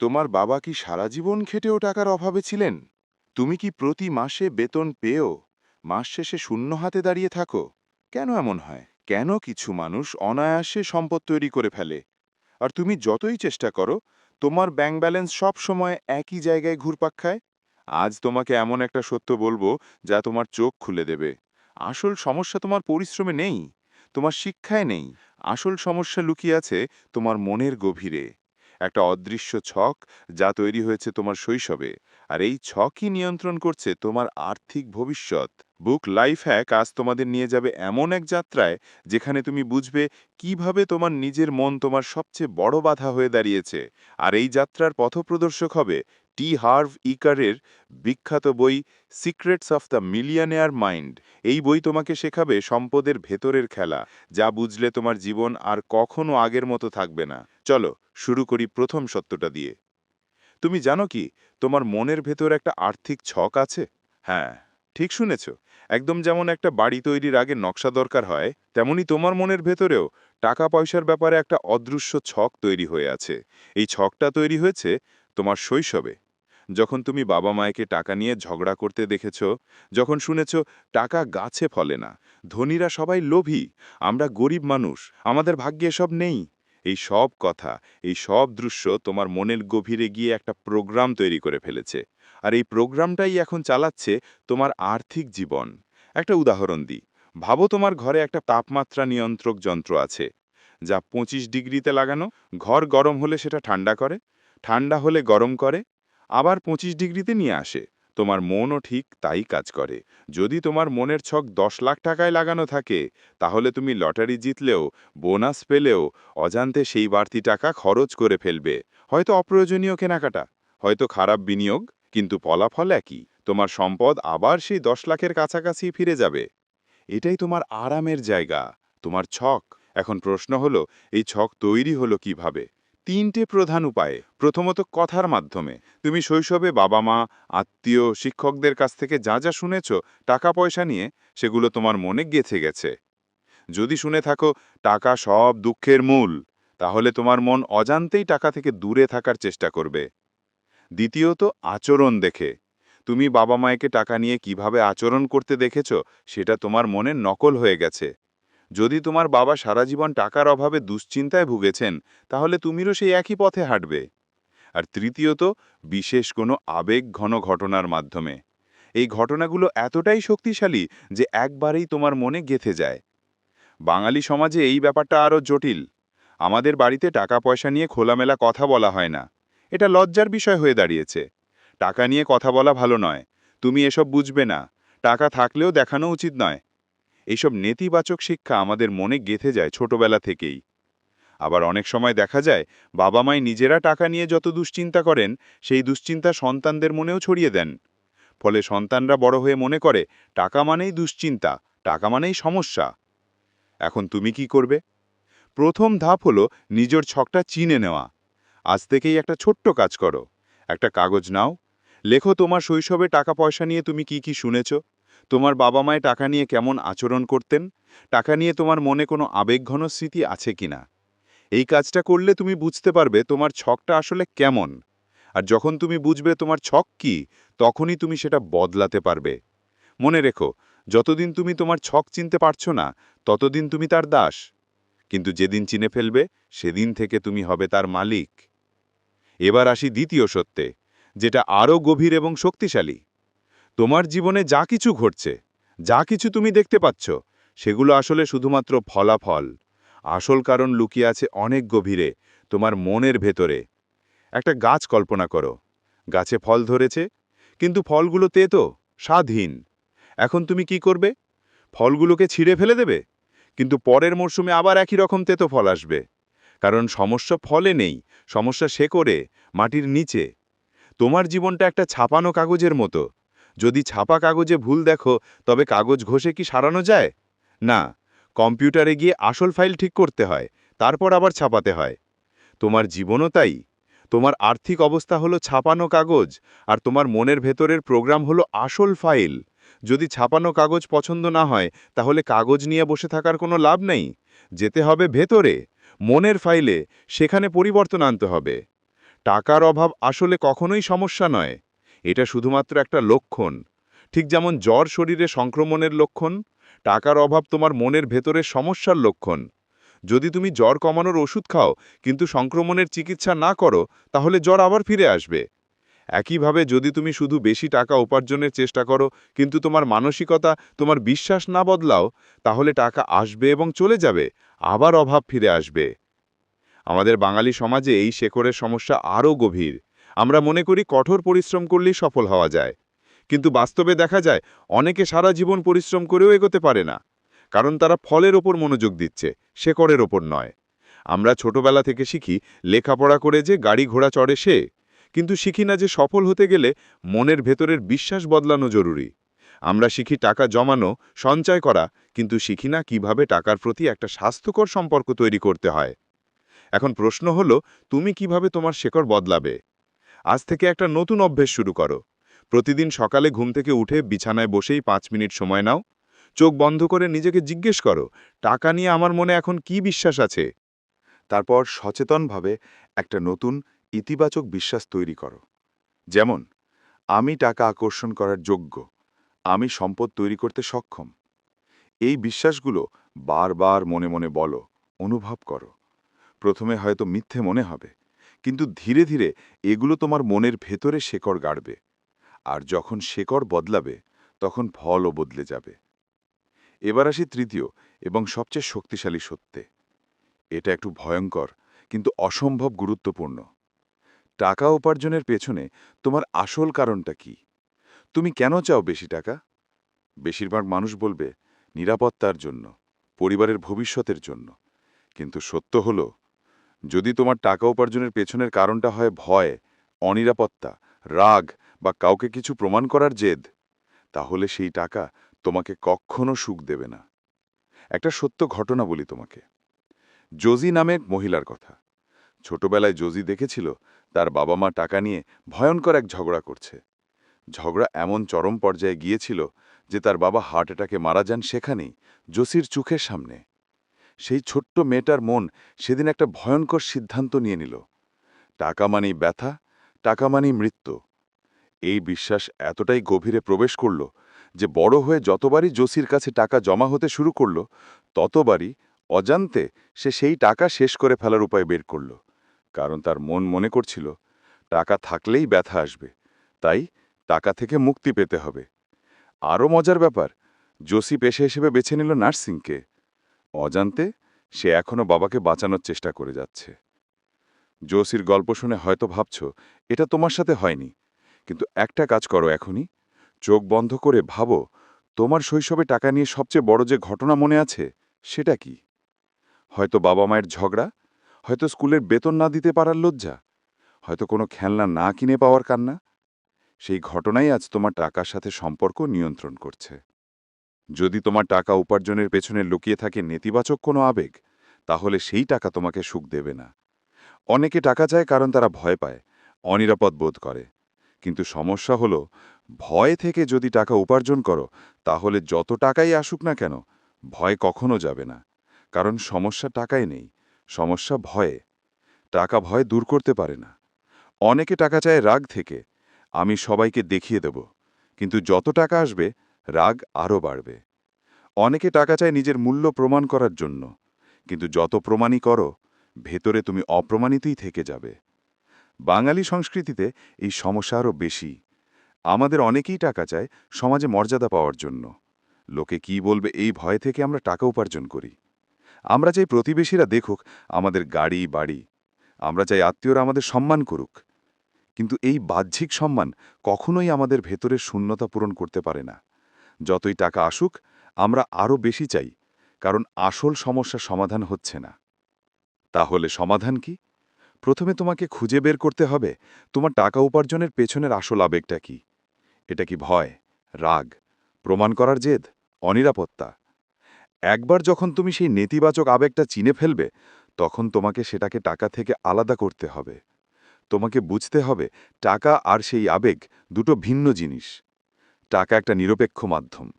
তোমার বাবা কি সারা জীবন খেটেও টাকার অভাবে ছিলেন? তুমি কি প্রতি মাসে বেতন পেয়েও মাস শেষে শূন্য হাতে দাঁড়িয়ে থাকো? কেন এমন হয়? কেন কিছু মানুষ অনায়াসে সম্পদ তৈরি করে ফেলে? আর তুমি যতই চেষ্টা করো, তোমার ব্যাংক ব্যালেন্স সব সময় একই জায়গায় ঘুরপাক খায়? আজ তোমাকে এমন একটা সত্য বলব যা তোমার চোখ খুলে দেবে। আসল সমস্যা তোমার পরিশ্রমে নেই, তোমার শিক্ষায় নেই। আসল সমস্যা লুকিয়ে আছে তোমার মনের গভীরে। একটা অদৃশ্য ছক যা তৈরি হয়েছে তোমার শৈশবে। আর এই ছকই নিয়ন্ত্রণ করছে তোমার আর্থিক ভবিষ্যৎ। বুক লাইফ হ্যাক আজ তোমাদের নিয়ে যাবে এমন এক যাত্রায় যেখানে তুমি বুঝবে কীভাবে তোমার নিজের মন তোমার সবচেয়ে বড় বাধা হয়ে দাঁড়িয়েছে। আর এই যাত্রার পথপ্রদর্শক হবে টি. হার্ভ ইকারের বিখ্যাত বই secrets of the millionaire mind. এই বই তোমাকে শেখাবে সম্পদের ভেতরের খেলা, যা বুঝলে তোমার জীবন আর কখনো আগের মতো থাকবে না। চলো শুরু করি প্রথম সত্যটা দিয়ে। তুমি জানো কি, তোমার মনের ভেতর একটা আর্থিক ছক আছে? হ্যাঁ ঠিক শুনেছ। একদম যেমন একটা বাড়ি তৈরির আগে নকশা দরকার হয়, তেমনি তোমার মনের ভেতরেও টাকা পয়সার ব্যাপারে একটা অদৃশ্য ছক তৈরি হয়ে আছে। এই ছকটা তৈরি হয়েছে তোমার শৈশবে। যখন তুমি বাবা মায়েকে টাকা নিয়ে ঝগড়া করতে দেখেছ, যখন শুনেছ, টাকা গাছে ফলে না, ধনীরা সবাই লোভী, আমরা গরিব মানুষ, আমাদের ভাগ্যে এসব নেই। এই সব কথা, এই সব দৃশ্য তোমার মনের গভীরে গিয়ে একটা প্রোগ্রাম তৈরি করে ফেলেছে। আর এই প্রোগ্রামটাই এখন চালাচ্ছে তোমার আর্থিক জীবন। একটা উদাহরণ দিই। ভাবো তোমার ঘরে একটা তাপমাত্রা নিয়ন্ত্রক যন্ত্র আছে, যা পঁচিশ ডিগ্রিতে লাগানো, ঘর গরম হলে সেটা ঠান্ডা করে, ঠান্ডা হলে গরম করে, আবার পঁচিশ ডিগ্রিতে নিয়ে আসে। তোমার মনও ঠিক তাই কাজ করে। যদি তোমার মনের ছক দশ লাখ টাকায় লাগানো থাকে, তাহলে তুমি লটারি জিতলেও, বোনাস পেলেও, অজান্তে সেই বাড়তি টাকা খরচ করে ফেলবে। হয়তো অপ্রয়োজনীয় কেনাকাটা, হয়তো খারাপ বিনিয়োগ, কিন্তু ফলাফল একই। তোমার সম্পদ আবার সেই দশ লাখের কাছাকাছি ফিরে যাবে। এটাই তোমার আরামের জায়গা, তোমার ছক। এখন প্রশ্ন হলো, এই ছক তৈরি হলো কীভাবে? তিনটে প্রধান উপায়ে। প্রথমত কথার মাধ্যমে। তুমি শৈশবে বাবা মা আত্মীয়, শিক্ষকদের কাছ থেকে যা যা শুনেছ টাকা পয়সা নিয়ে, সেগুলো তোমার মনে গেঁথে গেছে। যদি শুনে থাকো, টাকা সব দুঃখের মূল, তাহলে তোমার মন অজান্তেই টাকা থেকে দূরে থাকার চেষ্টা করবে। দ্বিতীয়ত, আচরণ দেখে। তুমি বাবা মায়েকে টাকা নিয়ে কীভাবে আচরণ করতে দেখেছ, সেটা তোমার মনে নকল হয়ে গেছে। যদি তোমার বাবা সারা জীবন টাকার অভাবে দুশ্চিন্তায় ভুগেছেন, তাহলে তুমিরও সেই একই পথে হাঁটবে। আর তৃতীয়ত, বিশেষ কোনো আবেগ ঘন ঘটনার মাধ্যমে। এই ঘটনাগুলো এতটাই শক্তিশালী যে একবারেই তোমার মনে গেথে যায়। বাঙালি সমাজে এই ব্যাপারটা আরও জটিল। আমাদের বাড়িতে টাকা পয়সা নিয়ে খোলামেলা কথা বলা হয় না। এটা লজ্জার বিষয় হয়ে দাঁড়িয়েছে। টাকা নিয়ে কথা বলা ভালো নয়। তুমি এসব বুঝবে না। টাকা থাকলেও দেখানো উচিত নয়। এইসব নেতিবাচক শিক্ষা আমাদের মনে গেথে যায় ছোটবেলা থেকেই। আবার অনেক সময় দেখা যায় বাবা মাই নিজেরা টাকা নিয়ে যত দুশ্চিন্তা করেন, সেই দুশ্চিন্তা সন্তানদের মনেও ছড়িয়ে দেন। ফলে সন্তানরা বড় হয়ে মনে করে, টাকা মানেই দুশ্চিন্তা, টাকা মানেই সমস্যা। এখন তুমি কি করবে? প্রথম ধাপ হলো নিজের ছকটা চিনে নেওয়া। আজ থেকেই একটা ছোট্ট কাজ করো। একটা কাগজ নাও। লেখো তোমার শৈশবে টাকা পয়সা নিয়ে তুমি কি কি শুনেছ। তোমার বাবা মায় টাকা নিয়ে কেমন আচরণ করতেন? টাকা নিয়ে তোমার মনে কোনো আবেগঘন স্মৃতি আছে কিনা? এই কাজটা করলে তুমি বুঝতে পারবে তোমার ছকটা আসলে কেমন। আর যখন তুমি বুঝবে তোমার ছক কি, তখনই তুমি সেটা বদলাতে পারবে। মনে রেখো, যতদিন তুমি তোমার ছক চিনতে পারছ না, ততদিন তুমি তার দাস। কিন্তু যেদিন চিনে ফেলবে, সেদিন থেকে তুমি হবে তার মালিক। এবার আসি দ্বিতীয় সত্যে, যেটা আরও গভীর এবং শক্তিশালী। তোমার জীবনে যা কিছু ঘটছে, যা কিছু তুমি দেখতে পাচ্ছ, সেগুলো আসলে শুধুমাত্র ফলাফল। আসল কারণ লুকিয়ে আছে অনেক গভীরে, তোমার মনের ভেতরে। একটা গাছ কল্পনা করো। গাছে ফল ধরেছে, কিন্তু ফলগুলো তেতো স্বাদহীন এখন তুমি কি করবে? ফলগুলোকে ছিঁড়ে ফেলে দেবে? কিন্তু পরের মরশুমে আবার একই রকম তেতো ফল আসবে। কারণ সমস্যা ফলে নেই, সমস্যা সে করে মাটির নিচে। তোমার জীবনটা একটা ছাপানো কাগজের মতো। যদি ছাপা কাগজে ভুল দেখো, তবে কাগজ ঘষে কি সারানো যায়? না, কম্পিউটারে গিয়ে আসল ফাইল ঠিক করতে হয়, তারপর আবার ছাপাতে হয়। তোমার জীবনও তাই। তোমার আর্থিক অবস্থা হলো ছাপানো কাগজ, আর তোমার মনের ভেতরের প্রোগ্রাম হলো আসল ফাইল। যদি ছাপানো কাগজ পছন্দ না হয়, তাহলে কাগজ নিয়ে বসে থাকার কোনো লাভ নেই। যেতে হবে ভেতরে, মনের ফাইলে, সেখানে পরিবর্তন আনতে হবে। টাকার অভাব আসলে কখনোই সমস্যা নয়। এটা শুধুমাত্র একটা লক্ষণ। ঠিক যেমন জ্বর শরীরে সংক্রমণের লক্ষণ, টাকার অভাব তোমার মনের ভেতরের সমস্যার লক্ষণ। যদি তুমি জ্বর কমানোর ওষুধ খাও, কিন্তু সংক্রমণের চিকিৎসা না করো, তাহলে জ্বর আবার ফিরে আসবে। একইভাবে যদি তুমি শুধু বেশি টাকা উপার্জনের চেষ্টা করো, কিন্তু তোমার মানসিকতা, তোমার বিশ্বাস না বদলাও, তাহলে টাকা আসবে এবং চলে যাবে, আবার অভাব ফিরে আসবে। আমাদের বাঙালি সমাজে এই শেকড়ের সমস্যা আরও গভীর। আমরা মনে করি কঠোর পরিশ্রম করলেই সফল হওয়া যায়। কিন্তু বাস্তবে দেখা যায়, অনেকে সারা জীবন পরিশ্রম করেও এগোতে পারে না। কারণ তারা ফলের ওপর মনোযোগ দিচ্ছে, শেকড়ের ওপর নয়। আমরা ছোটবেলা থেকে শিখি, লেখাপড়া করে যে গাড়ি ঘোড়া চড়ে সে, কিন্তু শিখি না যে সফল হতে গেলে মনের ভেতরের বিশ্বাস বদলানো জরুরি। আমরা শিখি টাকা জমানো, সঞ্চয় করা, কিন্তু শিখি না কীভাবে টাকার প্রতি একটা স্বাস্থ্যকর সম্পর্ক তৈরি করতে হয়। এখন প্রশ্ন হলো, তুমি কীভাবে তোমার শেকড় বদলাবে? আজ থেকে একটা নতুন অভ্যেস শুরু করো। প্রতিদিন সকালে ঘুম থেকে উঠে বিছানায় বসেই পাঁচ মিনিট সময় নাও। চোখ বন্ধ করে নিজেকে জিজ্ঞেস করো, টাকা নিয়ে আমার মনে এখন কি বিশ্বাস আছে? তারপর সচেতনভাবে একটা নতুন ইতিবাচক বিশ্বাস তৈরি করো। যেমন, আমি টাকা আকর্ষণ করার যোগ্য, আমি সম্পদ তৈরি করতে সক্ষম। এই বিশ্বাসগুলো বারবার মনে মনে বলো, অনুভব করো। প্রথমে হয়তো মিথ্যে মনে হবে কিন্তু ধীরে ধীরে এগুলো তোমার মনের ভেতরে শেকড় গাড়বে। আর যখন শেকড় বদলাবে, তখন ফলও বদলে যাবে। এবার আসি তৃতীয় এবং সবচেয়ে শক্তিশালী সত্যে। এটা একটু ভয়ঙ্কর, কিন্তু অসম্ভব গুরুত্বপূর্ণ। টাকা উপার্জনের পেছনে তোমার আসল কারণটা কি? তুমি কেন চাও বেশি টাকা? বেশিরভাগ মানুষ বলবে, নিরাপত্তার জন্য, পরিবারের ভবিষ্যতের জন্য। কিন্তু সত্য হল যদি তোমার টাকা উপার্জনের পেছনের কারণটা হয় ভয়, অনিরাপত্তা, রাগ বা কাউকে কিছু প্রমাণ করার জেদ, তাহলে সেই টাকা তোমাকে কখনো সুখ দেবে না। একটা সত্য ঘটনা বলি তোমাকে। জোজি নামে এক মহিলার কথা। ছোটবেলায় জোজি দেখেছিল তার বাবা মা টাকা নিয়ে ভয়ঙ্কর এক ঝগড়া করছে। ঝগড়া এমন চরম পর্যায়ে গিয়েছিল যে তার বাবা হার্ট অ্যাটাকে মারা যান সেখানেই, জোসির চোখের সামনে। সেই ছোট্ট মেয়েটার মন সেদিন একটা ভয়ঙ্কর সিদ্ধান্ত নিয়ে নিল। টাকা মানেই ব্যথা, টাকা মানেই মৃত্যু। এই বিশ্বাস এতটাই গভীরে প্রবেশ করল যে বড় হয়ে যতবারই জোসির কাছে টাকা জমা হতে শুরু করল, ততবারই অজান্তে সে সেই টাকা শেষ করে ফেলার উপায় বের করল। কারণ তার মন মনে করছিল, টাকা থাকলেই ব্যথা আসবে, তাই টাকা থেকে মুক্তি পেতে হবে। আরও মজার ব্যাপার, জোসি পেশা হিসেবে বেছে নিল নার্সিংকে। অজান্তে সে এখনও বাবাকে বাঁচানোর চেষ্টা করে যাচ্ছে। জোসির গল্প শুনে হয়তো ভাবছ, এটা তোমার সাথে হয়নি। কিন্তু একটা কাজ করো এখনই। চোখ বন্ধ করে ভাবো, তোমার শৈশবে টাকা নিয়ে সবচেয়ে বড় যে ঘটনা মনে আছে, সেটা কি? হয়তো বাবা মায়ের ঝগড়া, হয়তো স্কুলের বেতন না দিতে পারার লজ্জা, হয়তো কোনো খেলনা না কিনে পাওয়ার কান্না। সেই ঘটনাই আজ তোমার টাকার সাথে সম্পর্ক নিয়ন্ত্রণ করছে। যদি তোমার টাকা উপার্জনের পেছনে লুকিয়ে থাকে নেতিবাচক কোনো আবেগ, তাহলে সেই টাকা তোমাকে সুখ দেবে না। অনেকে টাকা চায় কারণ তারা ভয় পায়, অনিরাপদ বোধ করে। কিন্তু সমস্যা হলো, ভয় থেকে যদি টাকা উপার্জন করো, তাহলে যত টাকাই আসুক না কেন, ভয় কখনো যাবে না। কারণ সমস্যা টাকায় নেই, সমস্যা ভয়ে। টাকা ভয় দূর করতে পারে না। অনেকে টাকা চায় রাগ থেকে, আমি সবাইকে দেখিয়ে দেব। কিন্তু যত টাকা আসবে রাগ আরও বাড়বে। অনেকে টাকা চায় নিজের মূল্য প্রমাণ করার জন্য। কিন্তু যত প্রমাণই করো, ভেতরে তুমি অপ্রমাণিতই থেকে যাবে। বাঙালি সংস্কৃতিতে এই সমস্যা আরও বেশি। আমাদের অনেকেই টাকা চায় সমাজে মর্যাদা পাওয়ার জন্য। লোকে কি বলবে এই ভয় থেকে আমরা টাকা উপার্জন করি। আমরা চাই প্রতিবেশীরা দেখুক আমাদের গাড়ি, বাড়ি। আমরা চাই আত্মীয়রা আমাদের সম্মান করুক। কিন্তু এই বাহ্যিক সম্মান কখনোই আমাদের ভেতরের শূন্যতা পূরণ করতে পারে না। যতই টাকা আসুক, আমরা আরও বেশি চাই, কারণ আসল সমস্যা সমাধান হচ্ছে না। তাহলে সমাধান কি? প্রথমে তোমাকে খুঁজে বের করতে হবে, তোমার টাকা উপার্জনের পেছনের আসল আবেগটা কি? এটা কি ভয়, রাগ, প্রমাণ করার জেদ, অনিরাপত্তা? একবার যখন তুমি সেই নেতিবাচক আবেগটা চিনে ফেলবে, তখন তোমাকে সেটাকে টাকা থেকে আলাদা করতে হবে। তোমাকে বুঝতে হবে, টাকা আর সেই আবেগ দুটো ভিন্ন জিনিস। টাকা একটা নিরপেক্ষ মাধ্যম।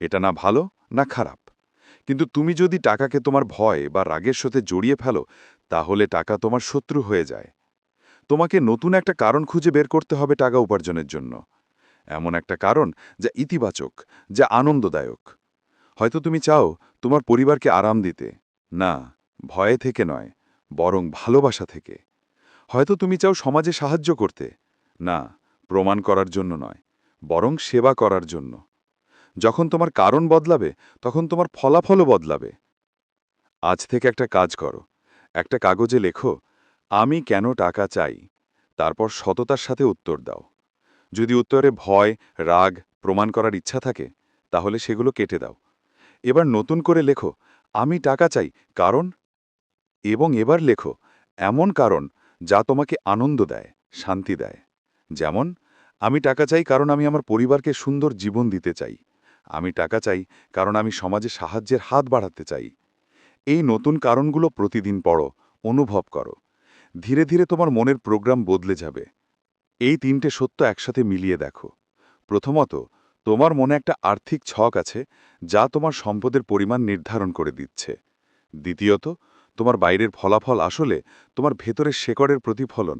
এটা না ভালো, না খারাপ। কিন্তু তুমি যদি টাকাকে তোমার ভয় বা রাগের সাথে জড়িয়ে ফেলো, তাহলে টাকা তোমার শত্রু হয়ে যায়। তোমাকে নতুন একটা কারণ খুঁজে বের করতে হবে টাকা উপার্জনের জন্য। এমন একটা কারণ যা ইতিবাচক, যা আনন্দদায়ক। হয়তো তুমি চাও তোমার পরিবারকে আরাম দিতে। না, ভয়ে থেকে নয়, বরং ভালোবাসা থেকে। হয়তো তুমি চাও সমাজে সাহায্য করতে। না, প্রমাণ করার জন্য নয়। বরং সেবা করার জন্য। যখন তোমার কারণ বদলাবে, তখন তোমার ফলাফলও বদলাবে। আজ থেকে একটা কাজ করো। একটা কাগজে লেখো, আমি কেন টাকা চাই? তারপর সততার সাথে উত্তর দাও। যদি উত্তরে ভয়, রাগ প্রমাণ করার ইচ্ছা থাকে, তাহলে সেগুলো কেটে দাও। এবার নতুন করে লেখো, আমি টাকা চাই। কারণ? এবং এবার লেখো, এমন কারণ যা তোমাকে আনন্দ দেয়, শান্তি দেয়। যেমন আমি টাকা চাই কারণ আমি আমার পরিবারকে সুন্দর জীবন দিতে চাই। আমি টাকা চাই কারণ আমি সমাজে সাহায্যের হাত বাড়াতে চাই। এই নতুন কারণগুলো প্রতিদিন পড়ো, অনুভব করো। ধীরে ধীরে তোমার মনের প্রোগ্রাম বদলে যাবে। এই তিনটে সত্য একসাথে মিলিয়ে দেখো। প্রথমত, তোমার মনে একটা আর্থিক ছক আছে যা তোমার সম্পদের পরিমাণ নির্ধারণ করে দিচ্ছে। দ্বিতীয়ত, তোমার বাইরের ফলাফল আসলে তোমার ভেতরের শেকড়ের প্রতিফলন।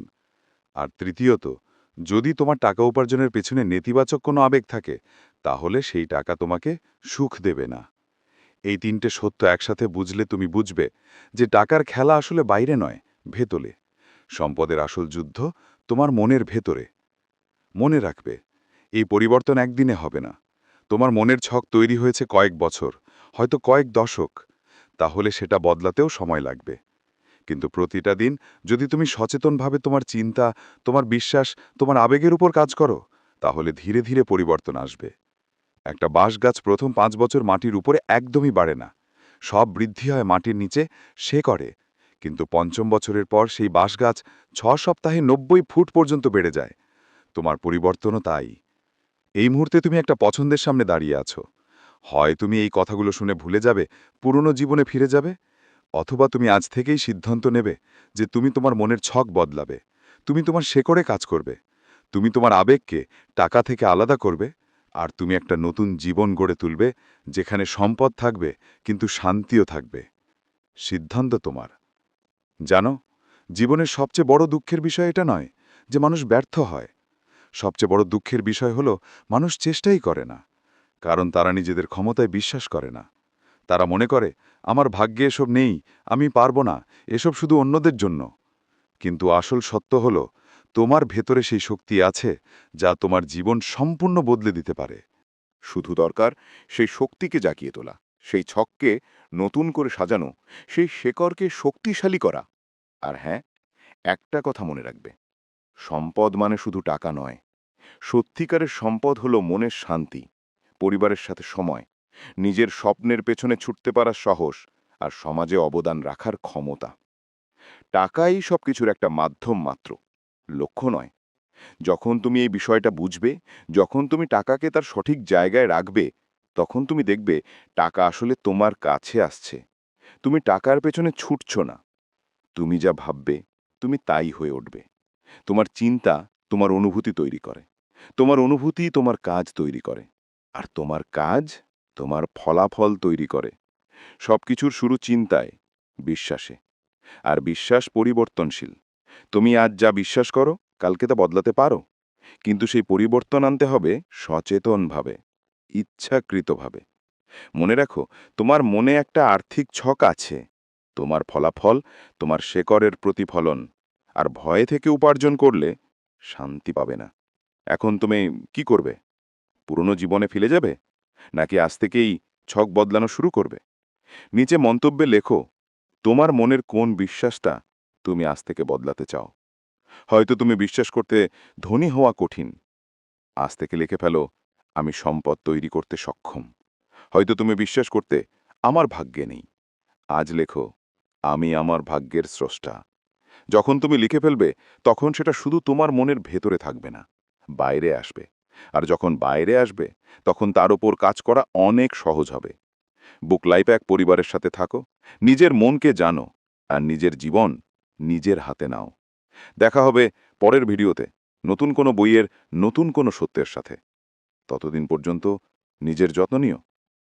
আর তৃতীয়ত যদি তোমার টাকা উপার্জনের পেছনে নেতিবাচক কোনো আবেগ থাকে, তাহলে সেই টাকা তোমাকে সুখ দেবে না। এই তিনটে সত্য একসাথে বুঝলে তুমি বুঝবে যে টাকার খেলা আসলে বাইরে নয় ভেতলে সম্পদের আসল যুদ্ধ তোমার মনের ভেতরে। মনে রাখবে, এই পরিবর্তন একদিনে হবে না। তোমার মনের ছক তৈরি হয়েছে কয়েক বছর, হয়তো কয়েক দশক। তাহলে সেটা বদলাতেও সময় লাগবে। কিন্তু প্রতিটা দিন যদি তুমি সচেতনভাবে তোমার চিন্তা, তোমার বিশ্বাস, তোমার আবেগের উপর কাজ করো, তাহলে ধীরে ধীরে পরিবর্তন আসবে। একটা বাঁশ গাছ প্রথম পাঁচ বছর মাটির উপরে একদমই বাড়ে না। সব বৃদ্ধি হয় মাটির নিচে, সে করে। কিন্তু পঞ্চম বছরের পর সেই বাঁশ গাছ ছ সপ্তাহে নব্বই ফুট পর্যন্ত বেড়ে যায়। তোমার পরিবর্তনও তাই। এই মুহূর্তে তুমি একটা পছন্দের সামনে দাঁড়িয়ে আছো। হয় তুমি এই কথাগুলো শুনে ভুলে যাবে, পুরনো জীবনে ফিরে যাবে অথবা তুমি আজ থেকেই সিদ্ধান্ত নেবে যে তুমি তোমার মনের ছক বদলাবে, তুমি তোমার শেকড়ে কাজ করবে, তুমি তোমার আবেগকে টাকা থেকে আলাদা করবে, আর তুমি একটা নতুন জীবন গড়ে তুলবে যেখানে সম্পদ থাকবে কিন্তু শান্তিও থাকবে। সিদ্ধান্ত তোমার। জানো, জীবনের সবচেয়ে বড় দুঃখের বিষয় এটা নয় যে মানুষ ব্যর্থ হয়। সবচেয়ে বড় দুঃখের বিষয় হলো মানুষ চেষ্টাই করে না, কারণ তারা নিজেদের ক্ষমতায় বিশ্বাস করে না। তারা মনে করে, আমার ভাগ্যে এসব নেই, আমি পারব না, এসব শুধু অন্যদের জন্য। কিন্তু আসল সত্য হল, তোমার ভেতরে সেই শক্তি আছে, যা তোমার জীবন সম্পূর্ণ বদলে দিতে পারে। শুধু দরকার সেই শক্তিকে জাগিয়ে তোলা, সেই ছককে নতুন করে সাজানো, সেই শেকড়কে শক্তিশালী করা। আর হ্যাঁ একটা কথা মনে রাখবে, সম্পদ মানে শুধু টাকা নয়। সত্যিকারের সম্পদ হলো মনের শান্তি, পরিবারের সাথে সময় নিজের স্বপ্নের পেছনে ছুটতে পারার সাহস আর সমাজে অবদান রাখার ক্ষমতা। টাকাই সবকিছুর একটা মাধ্যম মাত্র, লক্ষ্য নয়। যখন তুমি এই বিষয়টা বুঝবে, যখন তুমি টাকাকে তার সঠিক জায়গায় রাখবে, তখন তুমি দেখবে টাকা আসলে তোমার কাছে আসছে। তুমি টাকার পেছনে ছুটছ না। তুমি যা ভাববে, তুমি তাই হয়ে উঠবে। তোমার চিন্তা তোমার অনুভূতি তৈরি করে। তোমার অনুভূতি তোমার কাজ তৈরি করে। আর তোমার কাজ তোমার ফলাফল তৈরি করে। সবকিছুর শুরু চিন্তায়, বিশ্বাসে। আর বিশ্বাস পরিবর্তনশীল। তুমি আজ যা বিশ্বাস করো, কালকে তা বদলাতে পারো। কিন্তু সেই পরিবর্তন আনতে হবে সচেতনভাবে, ইচ্ছাকৃতভাবে। মনে রাখো, তোমার মনে একটা আর্থিক ছক আছে। তোমার ফলাফল, তোমার শেকরের প্রতিফলন আর ভয়ে থেকে উপার্জন করলে শান্তি পাবে না। এখন তুমি কি করবে? পুরনো জীবনে ফিরে যাবে? নাকি আজ থেকেই ছক বদলানো শুরু করবে? নিচে মন্তব্যে লেখো, তোমার মনের কোন বিশ্বাসটা তুমি আজ থেকে বদলাতে চাও? হয়তো তুমি বিশ্বাস করতে ধনী হওয়া কঠিন। আজ থেকে লিখে ফেলো, আমি সম্পদ তৈরি করতে সক্ষম। হয়তো তুমি বিশ্বাস করতে আমার ভাগ্যে নেই। আজ লেখো, আমি আমার ভাগ্যের স্রষ্টা। যখন তুমি লিখে ফেলবে, তখন সেটা শুধু তোমার মনের ভেতরে থাকবে না, বাইরে আসবে। আর যখন বাইরে আসবে, তখন তার ওপর কাজ করা অনেক সহজ হবে। বুক লাইফ এক পরিবারের সাথে থাকো, নিজের মনকে জানো আর নিজের জীবন নিজের হাতে নাও। দেখা হবে পরের ভিডিওতে নতুন কোনো বইয়ের নতুন কোনো সত্যের সাথে। ততদিন পর্যন্ত নিজের যত্ন নিও।